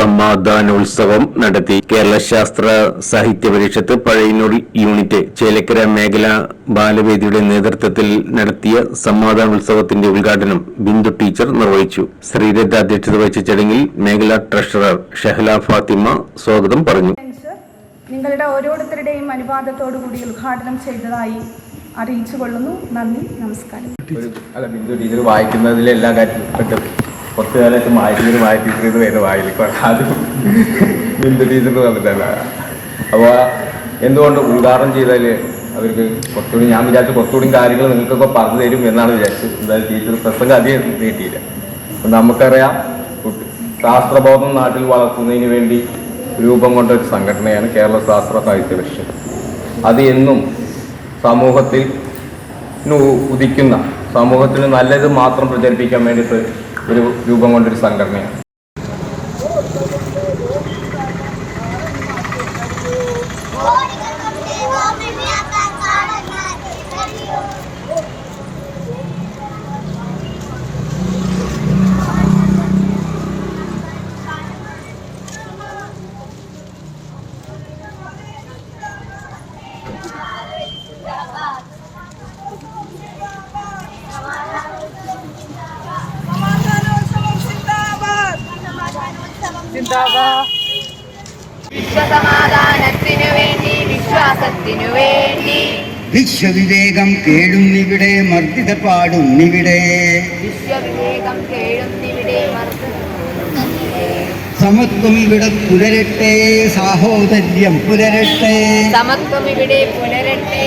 സമാധാനോത്സവം നടത്തി. കേരള ശാസ്ത്ര സാഹിത്യ പരിഷത്ത് പഴയന്നൂർ യൂണിറ്റ് ചേലക്കര മേഖല ബാലവേദിയുടെ നേതൃത്വത്തിൽ നടത്തിയ സമാധാനോത്സവത്തിന്റെ ഉദ്ഘാടനം ബിന്ദു ടീച്ചർ നിർവഹിച്ചു. ശ്രീരഥ അധ്യക്ഷത വഹിച്ച ചടങ്ങിൽ മേഖലാ ട്രഷറർ ഷഹല ഫാത്തിമ സ്വാഗതം പറഞ്ഞു. നിങ്ങളുടെ ഓരോരുത്തരുടെയും അനുവാദത്തോടു കൂടി ഉദ്ഘാടനം ചെയ്തതായി അറിയിച്ചു കൊള്ളുന്നു നന്ദി നമസ്കാരം. അല്ല ബിന്ദു ടീച്ചർ വായിക്കുന്നതിൽ എല്ലാ കാര്യത്തിലും കുറച്ച് കാലമായിട്ട് മാറ്റിയത് മാറ്റിയിട്ട് വരുന്ന വായിൽ ആദ്യം ബിന്ദു ടീച്ചർ വന്നിട്ടല്ല. അപ്പോൾ എന്തുകൊണ്ട് ഉദ്ഘാടനം ചെയ്താൽ അവർക്ക് കുറച്ചുകൂടി ഞാൻ വിചാരിച്ചു കുറച്ചുകൂടി കാര്യങ്ങൾ നിങ്ങൾക്കൊക്കെ പറഞ്ഞു തരും എന്നാണ് വിചാരിച്ചത്. എന്തായാലും ടീച്ചർ പ്രസംഗം അധികം നീട്ടിയില്ല. അപ്പം നമുക്കറിയാം ശാസ്ത്രബോധം നാട്ടിൽ വളർത്തുന്നതിന് വേണ്ടി രൂപം കൊണ്ട ഒരു സംഘടനയാണ് കേരള ശാസ്ത്ര സാഹിത്യ പരിഷത്ത്. അത് എന്നും സമൂഹത്തിൽ ഉദിക്കുന്ന സമൂഹത്തിന് നല്ലത് മാത്രം പ്രചരിപ്പിക്കാൻ വേണ്ടിയിട്ട് ഒരു രൂപം കൊണ്ടൊരു സംഘടനയാണ്. വിശ്വസമാധാനത്തിനു വേണ്ടി വിശ്വാസത്തിനു വേണ്ടി വിശ്വവിവേകം കേഴുന്നിവിടെ മർദ്ദിത പാടുന്നിവിടെ വിശ്വവിവേകം കേഴുന്നിവിടെ. സമത്വം ഇവിടെ പുലരട്ടെ സാഹോദര്യം പുലരട്ടെ. സമത്വം ഇവിടെ പുലരട്ടെ.